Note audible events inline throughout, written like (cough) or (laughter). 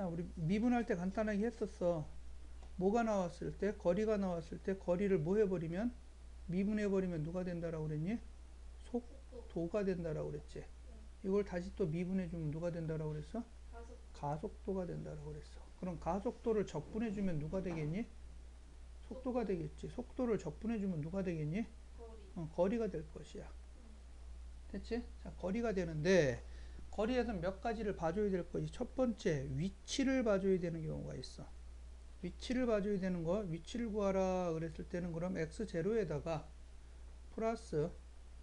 자, 우리 미분할 때 간단하게 했었어. 뭐가 나왔을 때, 거리가 나왔을 때, 거리를 뭐 해버리면, 미분해버리면 누가 된다라고 그랬니? 속도가 된다라고 그랬지. 이걸 다시 또 미분해주면 누가 된다라고 그랬어? 가속 가속도가 된다라고 그랬어. 그럼 가속도를 적분해주면 누가 되겠니? 속도가 되겠지. 속도를 적분해주면 누가 되겠니? 거리 어, 거리가 될 것이야. 됐지? 자, 거리가 되는데, 거리에서 몇 가지를 봐줘야 될 것이 첫 번째, 위치를 봐줘야 되는 경우가 있어. 위치를 봐줘야 되는 거, 위치를 구하라 그랬을 때는 그럼 x0에다가 플러스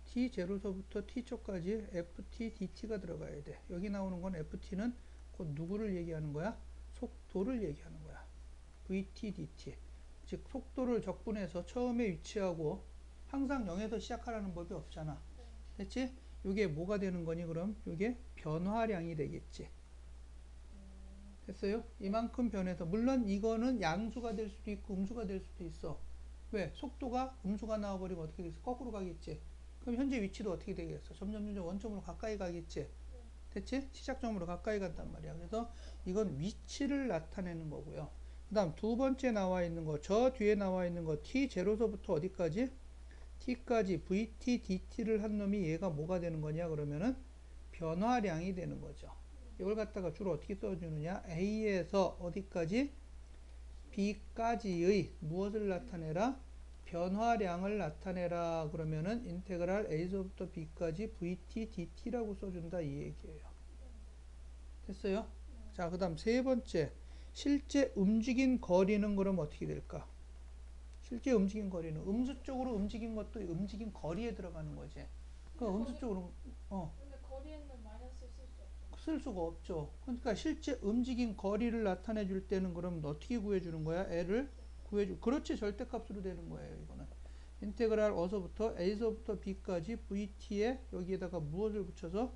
t0서부터 t초까지 ft dt가 들어가야 돼. 여기 나오는 건 ft는 곧 누구를 얘기하는 거야? 속도를 얘기하는 거야. vt dt. 즉, 속도를 적분해서 처음에 위치하고 항상 0에서 시작하라는 법이 없잖아. 됐지? 이게 뭐가 되는 거니 그럼? 이게 변화량이 되겠지. 됐어요? 이만큼 변해서 물론 이거는 양수가 될 수도 있고 음수가 될 수도 있어. 왜? 속도가 음수가 나와버리면 어떻게 되겠어? 거꾸로 가겠지. 그럼 현재 위치도 어떻게 되겠어? 점점 점점 원점으로 가까이 가겠지. 됐지? 시작점으로 가까이 간단 말이야. 그래서 이건 위치를 나타내는 거고요. 그 다음 두 번째 나와 있는 거, 저 뒤에 나와 있는 거, t0서부터 어디까지? t까지 vt, dt를 한 놈이 얘가 뭐가 되는 거냐? 그러면은 변화량이 되는 거죠. 이걸 갖다가 주로 어떻게 써주느냐? a에서 어디까지? b까지의 무엇을 나타내라? 변화량을 나타내라. 그러면은 인테그랄 a서부터 b까지 vt, dt라고 써준다 이 얘기예요. 됐어요? 자, 그 다음 세 번째. 실제 움직인 거리는 그럼 어떻게 될까? 실제 움직인 거리는 음수 쪽으로 움직인 것도 움직인 거리에 들어가는 거지. 그 음수 쪽으로 어, 근데 거리에는 마이너스 쓸 수 없죠 쓸 수가 없죠. 그러니까 실제 움직인 거리를 나타내 줄 때는 그럼 어떻게 구해 주는 거야? L을 구해 주. 그렇지 절대값으로 되는 거예요, 이거는. 인테그랄 어서부터 a서부터 b까지 vt에 여기에다가 무엇을 붙여서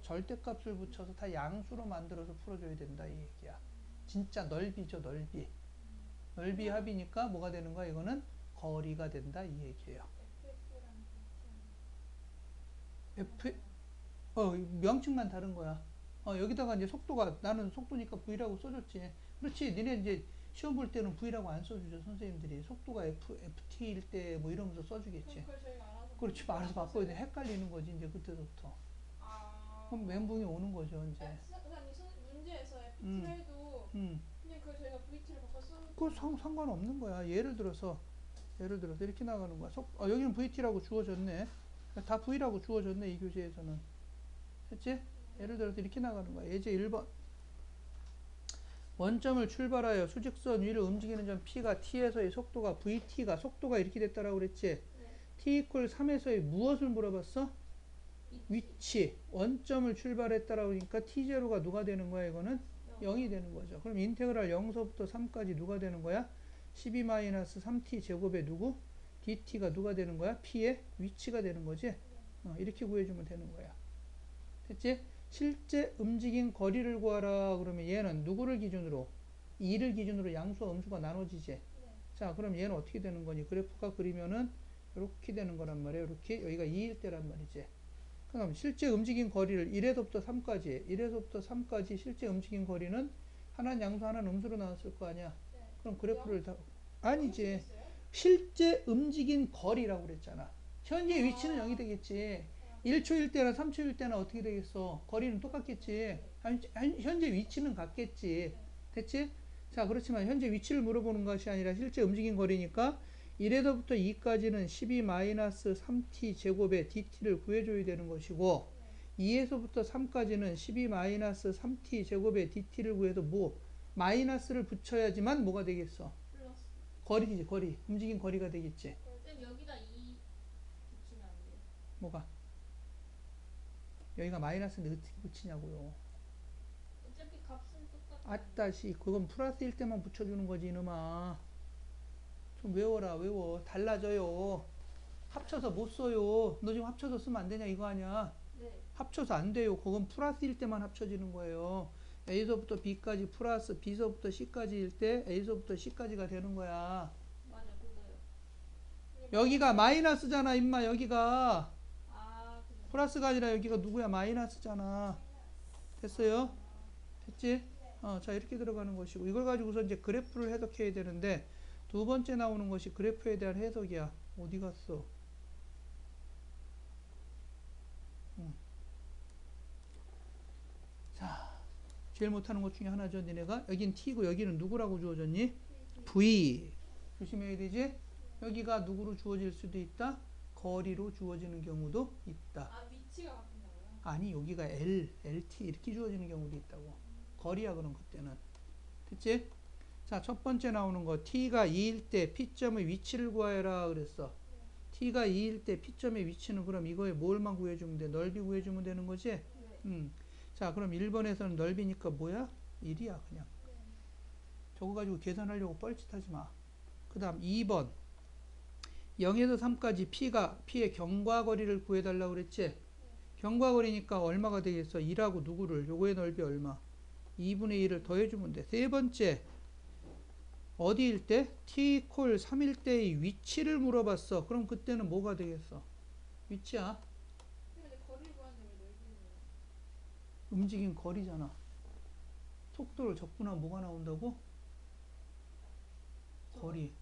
절대값을 붙여서 다 양수로 만들어서 풀어줘야 된다 이 얘기야. 진짜 넓이죠, 넓이. 넓이 합이니까 뭐가 되는 거야? 이거는 거리가 된다 이 얘기예요. F 어 명칭만 다른 거야. 어 여기다가 이제 속도가 나는 속도니까 v라고 써줬지. 그렇지. 니네 이제 시험 볼 때는 v라고 안 써주죠 선생님들이 속도가 f ft일 때 뭐 이러면서 써주겠지. 그렇지. 알아서 바꿔야 돼. 헷갈리는 거지 이제 그때부터. 아 그럼 멘붕이 오는 거죠 이제. 아, 선- 선생님 선- 문제에서 음. FT에도 음. 그냥 그걸 저희가 VT를 바꿔 써그 상, 상관없는 거야. 예를 들어서 예를 들어서 이렇게 나가는 거야. 속, 어, 여기는 VT라고 주어졌네. 다 V라고 주어졌네 이 교재에서는. 됐지? 예를 들어서 이렇게 나가는 거야. 예제 1번. 원점을 출발하여 수직선 위를 움직이는 점 P가 T에서의 속도가 VT가 속도가 이렇게 됐다라고 그랬지. 네. T 이퀄 3에서의 무엇을 물어봤어? 위치. 원점을 출발했다라고 하니까 T0가 누가 되는 거야 이거는? 0 이 되는 거죠. 그럼 인테그랄 0서부터 3까지 누가 되는 거야? 12-3t 제곱에 누구? dt가 누가 되는 거야? p의 위치가 되는 거지? 어, 이렇게 구해주면 되는 거야. 됐지? 실제 움직인 거리를 구하라 그러면 얘는 누구를 기준으로? 2를 기준으로 양수와 음수가 나눠지지? 자, 그럼 얘는 어떻게 되는 거니? 그래프가 그리면은 이렇게 되는 거란 말이에요. 이렇게 여기가 2일 때란 말이지. 그럼 실제 움직인 거리를 1에서부터 3까지, 1에서부터 3까지 실제 움직인 거리는 하나는 양수, 하나는 음수로 나왔을 거 아니야. 네. 그럼 그래프를 다 아니지. 실제 움직인 거리라고 그랬잖아. 현재 위치는 0이 되겠지. 1초일 때나 3초일 때나 어떻게 되겠어? 거리는 똑같겠지. 현- 현재 위치는 같겠지. 됐지? 자, 그렇지만 현재 위치를 물어보는 것이 아니라 실제 움직인 거리니까 1에서부터 2까지는 12-3t 제곱의 dt를 구해줘야 되는 것이고 2에서부터 3까지는 12-3t 제곱의 dt를 구해서 뭐 마이너스를 붙여야지만 뭐가 되겠어? 플러스 거리지 거리 움직인 거리가 되겠지 쌤 여기다 2 붙이면 안 돼요 뭐가 여기가 마이너스인데 어떻게 붙이냐고요? 어차피 값은 똑같아 아따시 그건 플러스일 때만 붙여주는 거지 이놈아. 좀 외워라 외워. 달라져요. 합쳐서 못 써요. 너 지금 합쳐서 쓰면 안 되냐 이거 아니야? 네. 합쳐서 안 돼요. 그건 플러스일 때만 합쳐지는 거예요. A서부터 B까지 플러스 B서부터 C까지일 때 A서부터 C까지가 되는 거야. 맞아 그거요. 여기가 마이너스잖아 임마 여기가 플러스가 아니라 여기가 누구야 마이너스잖아 됐어요 됐지 어, 자 이렇게 들어가는 것이고 이걸 가지고서 이제 그래프를 해석해야 되는데 두 번째 나오는 것이 그래프에 대한 해석이야. 어디 갔어? 음. 자, 제일 못하는 것 중에 하나죠. 니네가 여긴 t고 여기는 누구라고 주어졌니? v. 조심해야 되지. 여기가 누구로 주어질 수도 있다. 거리로 주어지는 경우도 있다. 아 위치가 바뀐다고요? 아니 여기가 L, LT 이렇게 주어지는 경우도 있다고. 거리야 그럼 그때는. 됐지? 자, 첫 번째 나오는 거 t가 2일 때 P점의 위치를 구하여라 그랬어. t가 2일 때 P점의 위치는 그럼 이거에 뭘만 구해주면 돼? 넓이 구해주면 되는 거지? 네. 음. 자, 그럼 1번에서는 넓이니까 뭐야? 1이야 그냥. 저거 가지고 계산하려고 뻘짓하지 마. 그 다음 2번 0에서 3까지 P가 P의 경과거리를 구해달라고 그랬지? 경과거리니까 얼마가 되겠어? 2라고 누구를? 요거의 넓이 얼마? 2분의 1을 더해주면 돼. 세 번째 어디일 때? T 콜 3일 때의 위치를 물어봤어. 그럼 그때는 뭐가 되겠어? 위치야. 움직인 거리잖아. 속도를 적분하면 뭐가 나온다고? 거리.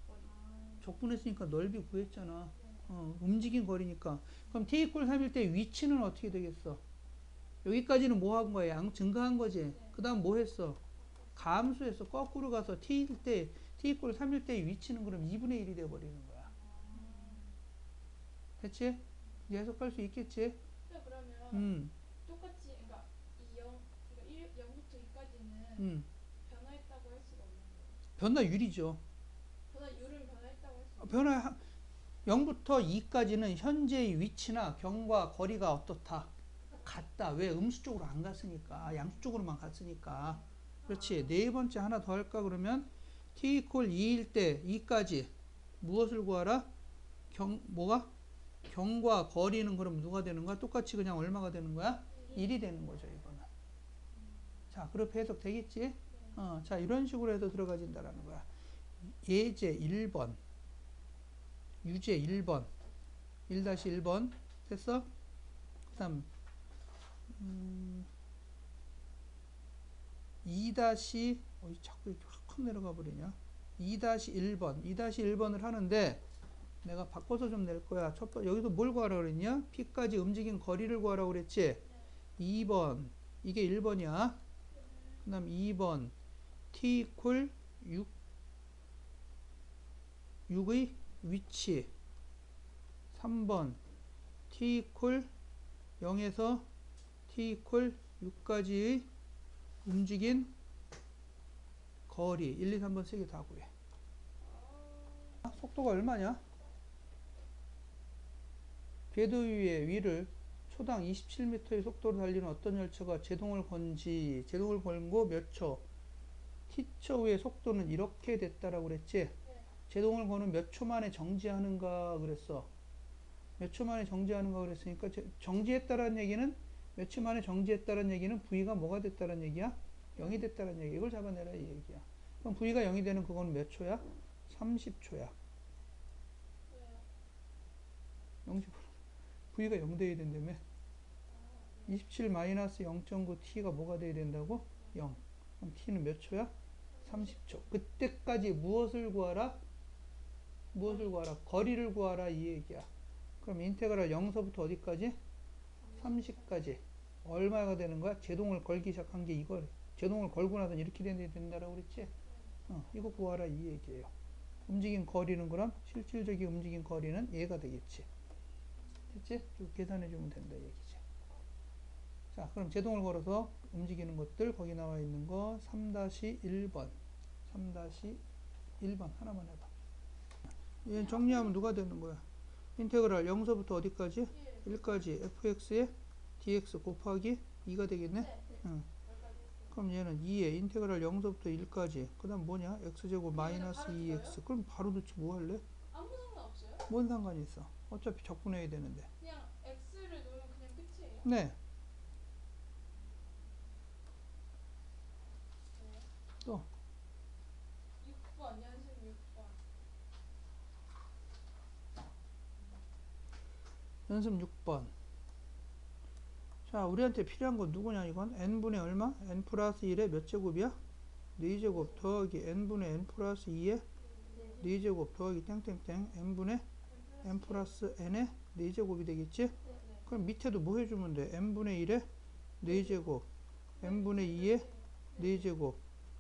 적분했으니까 넓이 구했잖아. 어, 움직인 거리니까. 그럼 t 이퀄 3일 때 위치는 어떻게 되겠어? 여기까지는 뭐 한 거야? 양 증가한 거지. 그 다음 뭐 했어? 감수했어. 거꾸로 가서 t일 때, t 이퀄 3일 때의 위치는 그럼 2분의 1이 돼버리는 거야. 됐지? 이제 해석할 수 있겠지? 그러면 음, 똑같이 그러니까 이 0, 그러니까 1, 0부터 2까지는 음. 변화했다고 할 수가 없는 거예요. 변화율이죠. 변화 0부터 2까지는 현재의 위치나 경과 거리가 어떻다? 같다. 왜 음수 쪽으로 안 갔으니까 양수 쪽으로만 갔으니까. 그렇지. 네 번째 하나 더 할까 그러면 t 이퀄 2일 때 2까지 무엇을 구하라? 경 뭐가? 경과 거리는 그럼 누가 되는 거야? 똑같이 그냥 얼마가 되는 거야? 1이 되는 거죠, 이거는. 자, 그렇게 해석 되겠지? 어, 자, 이런 식으로 해서 들어가진다라는 거야. 예제 1번. 유제 1번. 1-1번. 됐어? 그 다음 음, 2 다시 어이 자꾸 이렇게 확확 내려가 버리냐? 2-1번. 2-1번을 하는데 내가 바꿔서 좀 낼 거야. 첫 번, 여기서 뭘 구하라 그랬냐? P까지 움직인 거리를 구하라 그랬지? 2번. 이게 1번이야. 그 다음 2번. T 이퀄 6 6의 위치 3번 t 이퀄 0에서 t 이퀄 6까지의 움직인 거리 1, 2, 3번 세 개 다 구해 아, 속도가 얼마냐? 궤도 위에 위를 초당 27m의 속도로 달리는 어떤 열차가 제동을 건지 제동을 걸고 몇 초? t초 후의 속도는 이렇게 됐다라고 그랬지? 제동을 거는 몇 초 만에 정지하는가 그랬어. 몇 초 만에 정지하는가 그랬으니까 제- 정지했다라는 얘기는 몇 초 만에 정지했다라는 얘기는 V가 뭐가 됐다라는 얘기야? 0이 됐다라는 얘기. 이걸 잡아내라 이 얘기야. 그럼 V가 0이 되는 그건 몇 초야? 30초야. 0 V가 0 돼야 된다며? 27 마이너스 0.9 T가 뭐가 돼야 된다고? 0. 그럼 T는 몇 초야? 30초. 그때까지 무엇을 구하라? 무엇을 구하라? 거리를 구하라 이 얘기야. 그럼 인테그랄 0서부터 어디까지? 30까지. 얼마가 되는 거야? 제동을 걸기 시작한 게 이걸. 제동을 걸고 나서 이렇게 된다 된다라고 그랬지? 어, 이거 구하라 이 얘기예요. 움직인 거리는 그럼 실질적인 움직인 거리는 얘가 되겠지. 됐지? 이거 계산해 주면 된다 이 얘기지. 자, 그럼 제동을 걸어서 움직이는 것들 거기 나와 있는 거 3-1번. 3-1번 하나만 해봐. 얘 정리하면 누가 되는 거야? 인테그랄 0서부터 어디까지? 1 까지 fx에 dx 곱하기 2가 되겠네? 응. 그럼 얘는 2에 인테그랄 0서부터 1까지 그 다음 뭐냐? x제곱 마이너스 바로 2x 그럼 바로 넣지 뭐 할래? 아무 상관 없어요? 뭔 상관이 있어? 어차피 적분해야 되는데 그냥 x를 놓으면 그냥 끝이에요. 네 또. 6번 연습 6번. 연습 6번 자 우리한테 필요한 건 누구냐 이건 n분의 얼마? n 플러스 1의 몇 제곱이야? 4제곱 더하기 n분의 n 플러스 2의 4제곱 더하기 땡땡땡 n분의 n 플러스 n의 4제곱이 되겠지? 그럼 밑에도 뭐 해주면 돼? n분의 1의 4제곱 n분의 2의 4제곱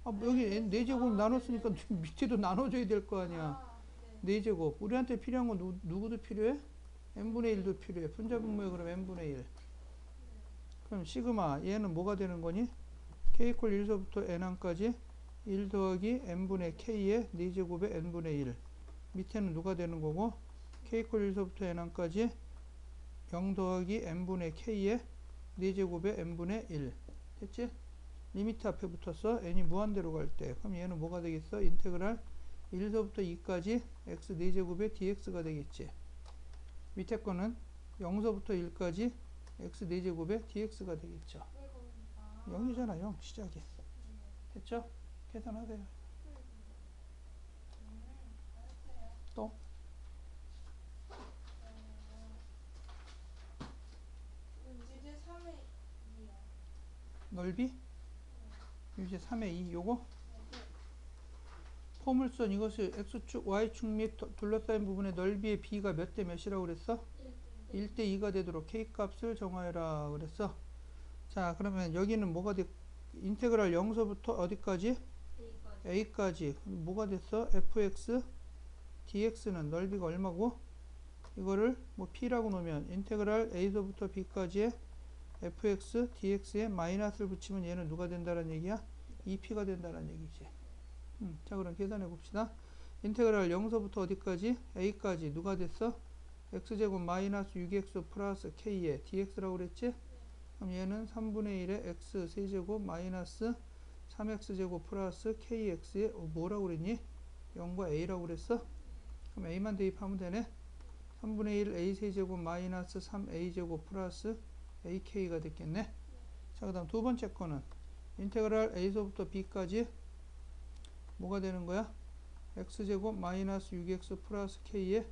아, 뭐 여기 n 4제곱 나눴으니까 (laughs) 밑에도 나눠줘야 될 거 아니야 아, 네. 4제곱 우리한테 필요한 건 누, 누구도 필요해? N분의 1도 필요해. 분자분모에 그럼 n분의 1 그럼 시그마 얘는 뭐가 되는 거니? k 이퀄 1서부터 n1까지 1 더하기 n분의 k의 4제곱의 n분의 1 밑에는 누가 되는 거고? k 이퀄 1서부터 n1까지 0 더하기 n분의 k의 4제곱의 n분의 1 됐지? 리미트 앞에 붙었어. n이 무한대로 갈 때. 그럼 얘는 뭐가 되겠어? 인테그랄 1서부터 2까지 x 4제곱의 dx가 되겠지 밑에 거는 0서부터 1까지 x 4제곱의 dx가 되겠죠 왜 겁니까? 0이잖아 0 시작이 됐죠? 계산하세요. 또? 음, 이제 3의 2요. 넓이 이제 3의 2 요거 포물선 이것을 x축 y축 및 도- 둘러싸인 부분의 넓이의 b가 몇 대 몇이라고 그랬어? 1대 2가 되도록 k 값을 정하여라 그랬어 자 그러면 여기는 뭐가 돼? 인테그랄 0서부터 어디까지? a까지 뭐가 됐어? fx dx는 넓이가 얼마고? 이거를 뭐 p라고 놓으면 인테그랄 a서부터 b까지의 fx dx에 마이너스를 붙이면 얘는 누가 된다는 얘기야? 2p가 된다는 얘기지. 음, 자 그럼 계산해 봅시다. 인테그랄 0서부터 어디까지? a까지 누가 됐어? x제곱 마이너스 6x 플러스 k의 dx라고 그랬지? 그럼 얘는 3분의 1의 x 세제곱 마이너스 3x제곱 플러스 kx의 어, 뭐라고 그랬니? 0과 a라고 그랬어? 그럼 a만 대입하면 되네? 3분의 1 a 세제곱 마이너스 3a제곱 플러스 ak가 됐겠네? 자, 그 다음 두 번째 거는 인테그랄 a서부터 b까지 뭐가 되는 거야? x제곱 마이너스 6x 플러스 k의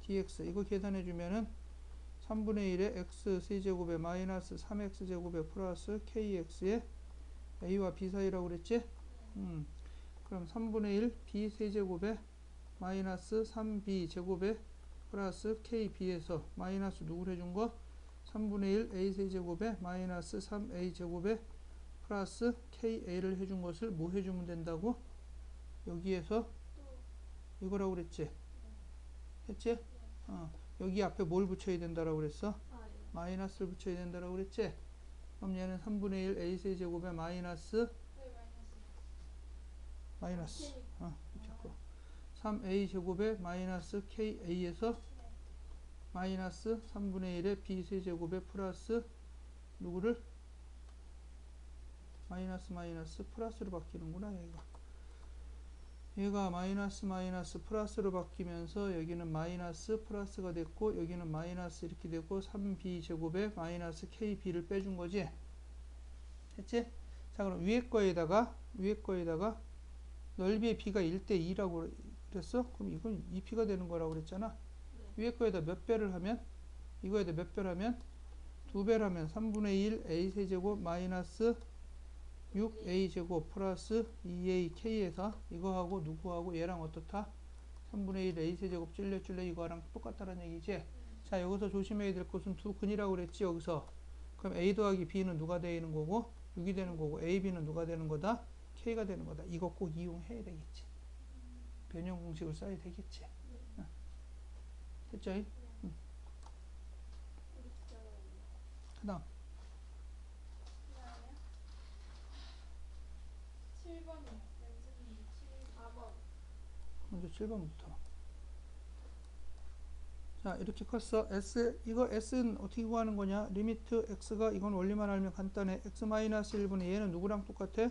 dx 이거 계산해 주면은 3분의 1의 x 세제곱에 마이너스 3x제곱에 플러스 kx의 a와 b 사이라고 그랬지? 음, 그럼 3분의 1 b 세제곱에 마이너스 3b 제곱에 플러스 kb에서 마이너스 누구를 해준 거? 3분의 1 a 세제곱에 마이너스 3a 제곱에 플러스 ka를 해준 것을 뭐 해주면 된다고? 여기에서 이거라고 그랬지? 했지? 어, 여기 앞에 뭘 붙여야 된다라고 그랬어? 마이너스를 붙여야 된다라고 그랬지? 그럼 얘는 3분의 1 a 세제곱에 마이너스 왜 마이너스? 어, 자꾸 3a 제곱에 마이너스 ka에서 마이너스 3분의 1의 b 세제곱에 플러스 누구를 마이너스 마이너스 플러스로 바뀌는구나 얘가 얘가 마이너스 마이너스 플러스로 바뀌면서 여기는 마이너스 플러스가 됐고 여기는 마이너스 이렇게 되고 3b 제곱에 마이너스 kb를 빼준 거지 됐지? 자 그럼 위에 거에다가 위에 거에다가 넓이의 b가 1대 2라고 그랬어? 그럼 이건 2p가 되는 거라고 그랬잖아. 위에 거에다 몇 배를 하면 이거에다 몇 배를 하면 두 배를 하면 3분의 1 a 세제곱 마이너스 6a 제곱 플러스 2a k에서 이거하고 누구하고 얘랑 어떻다? 3분의 1 a 세제곱 찔려 찔려 이거랑 똑같다는 얘기지. 자 여기서 조심해야 될 것은 두 근이라고 그랬지 여기서. 그럼 a 더하기 b는 누가 되는 거고 6이 되는 거고 a, b는 누가 되는 거다? k가 되는 거다. 이거 꼭 이용해야 되겠지. 변형 공식을 써야 되겠지. 응. 됐죠? 응. 그 다음 그다음에 7번이요. 연습문제 7. 4번. 먼저 7번부터. 자 이렇게 컸어. s 이거 s는 어떻게 구하는 거냐? 리미트 x가 이건 원리만 알면 간단해. x 마이너스 1분의 얘는 누구랑 똑같아?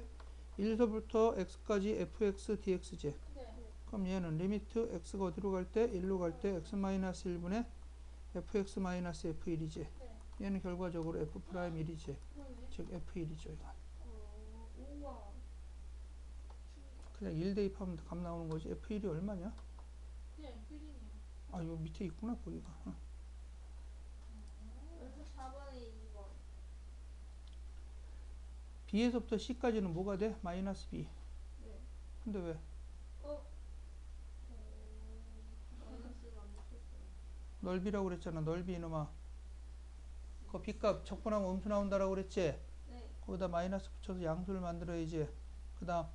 1서부터 x까지 fx dx지. 네. 그럼 얘는 리미트 x가 어디로 갈 때? 1로 갈 때 x 마이너스 1분의 fx 마이너스 f1이지. 네. 얘는 결과적으로 f 프라임 1이지. 그러네. 즉 f1이죠 이거. 어. 그냥 1 대입하면 값 나오는 거지. f1이 얼마냐? 그냥 필이네요. 아, 요 밑에 있구나, 거기가. 어. 그래서 4번에 2번. B에서부터 C까지는 뭐가 돼? 마이너스 B. 근데 왜? 어? 붙였어요. 넓이라고 그랬잖아. 넓이 이놈아. 그 B값 적분하면 음수 나온다라고 그랬지? 네. 거기다 마이너스 붙여서 양수를 만들어야지. 그 다음,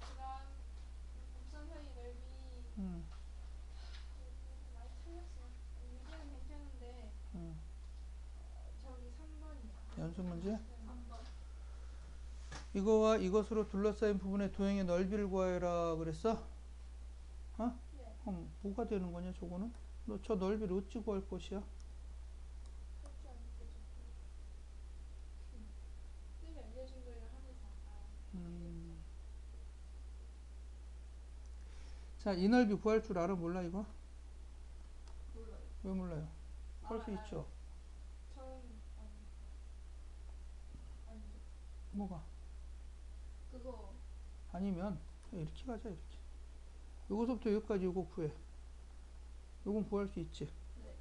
그다음 곡선 사이 넓이 음, 많이 틀렸어. 위계는 괜찮은데 음, 저기 3번이요. 연습 문제? 3번. 이거와 이것으로 둘러싸인 부분의 도형의 넓이를 구하여라 그랬어? 어? 네. 그럼 뭐가 되는 거냐 저거는? 너 저 넓이를 어찌 구할 것이야? 음. 자, 이 넓이 구할 줄 알아 몰라 이거? 몰라요. 왜 몰라요? 할수 알아요. 있죠. 처음 아니 아니 뭐가? 그거 아니면 이렇게 가자 이렇게. 요거서부터 여기까지 요거 구해. 요건 구할 수 있지. 네.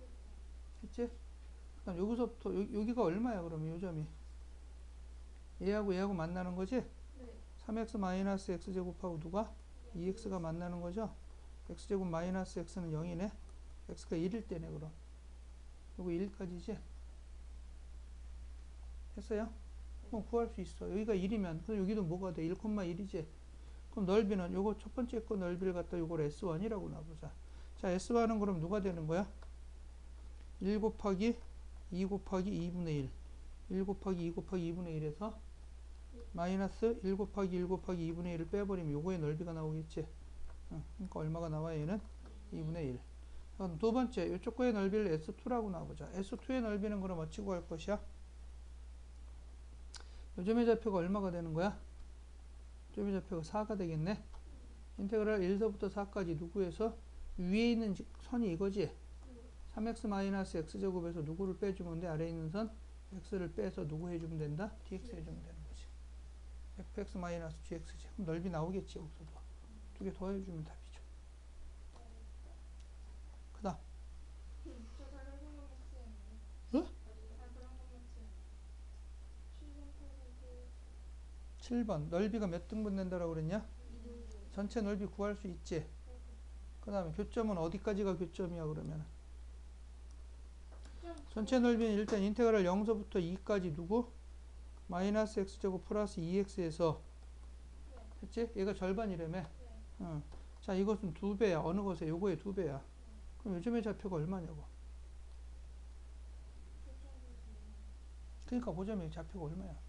했지? 그다음 여기서부터 여, 여기가 얼마야 그러면 요 점이? 얘하고 얘하고 만나는 거지? 네. 3x 마이너스 x제곱하고 누가? 2x가 만나는 거죠? x제곱 마이너스 x는 0이네? x가 1일 때네 그럼 요거 1까지지? 했어요? 그럼 구할 수 있어 여기가 1이면 그럼 여기도 뭐가 돼? 1,1이지? 그럼 넓이는 요거 첫 번째 거 넓이를 갖다 요걸 S1이라고 놔보자 자 S1은 그럼 누가 되는 거야? 1 곱하기 2 곱하기 2분의 1 1 곱하기 2 곱하기 2분의 1에서 마이너스 1 곱하기 1 곱하기 2분의 1을 빼버리면 요거의 넓이가 나오겠지. 응, 그러니까 얼마가 나와 얘는? 2분의 1. 그럼 두 번째 요쪽 거의 넓이를 S2라고 나오자. S2의 넓이는 그럼 어찌 구할 것이야? 요점의 좌표가 얼마가 되는 거야? 요점의 좌표가 4가 되겠네. 인테그랄 1서부터 4까지 누구에서 위에 있는 지- 선이 이거지. 3x 마이너스 x제곱에서 누구를 빼주면 돼? 아래에 있는 선 x를 빼서 누구 해주면 된다? dx 해주면 되는 거지. fx 마이너스 gx지. 그럼 넓이 나오겠지 여기서도. 두 개 더 해주면 답이죠. 그다음 저 다른 것만 못했어요. 응? 아 그런 것만 못해요. 7.8cm 7번 넓이가 몇 등분 된다라고 그랬냐? 전체 넓이 구할 수 있지. 그 다음에 교점은 어디까지가 교점이야 그러면 전체 넓이는 일단 인테그랄 0서부터 2까지 누구? 마이너스 x제곱 플러스 2x에서 했지? 얘가 절반이라며 응. 자 이것은 두 배야 어느 것에 요거의 두 배야 그럼 요즘의 좌표가 얼마냐고 그러니까 보자면 좌표가 얼마야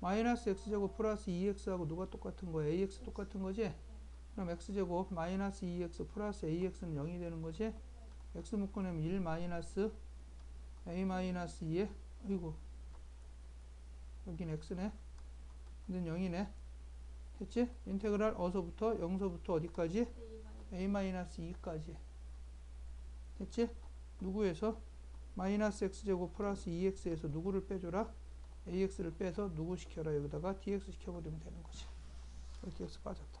마이너스 x제곱 플러스 2x하고 누가 똑같은 거야 ax 똑같은 거지 그럼 x제곱 마이너스 2x 플러스 ax는 0이 되는 거지 x 묶어내면 1 마이너스 a 마이너스 2에 아이고 여긴 x네 근데 0이네 했지? 인테그랄 어서부터 0서부터 어디까지? a 마이너스 2까지 됐지? 누구에서? 마이너스 x제곱 플러스 2x에서 누구를 빼줘라? Ax를 빼서 누구 시켜라 여기다가 dx 시켜버리면 되는 거지 dx 빠졌다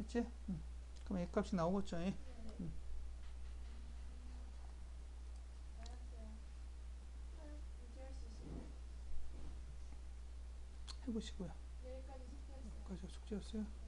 했지? 응. 그럼 a 값이 나오겠죠? 있어요. 해보시고요. 여기까지 숙제였어요?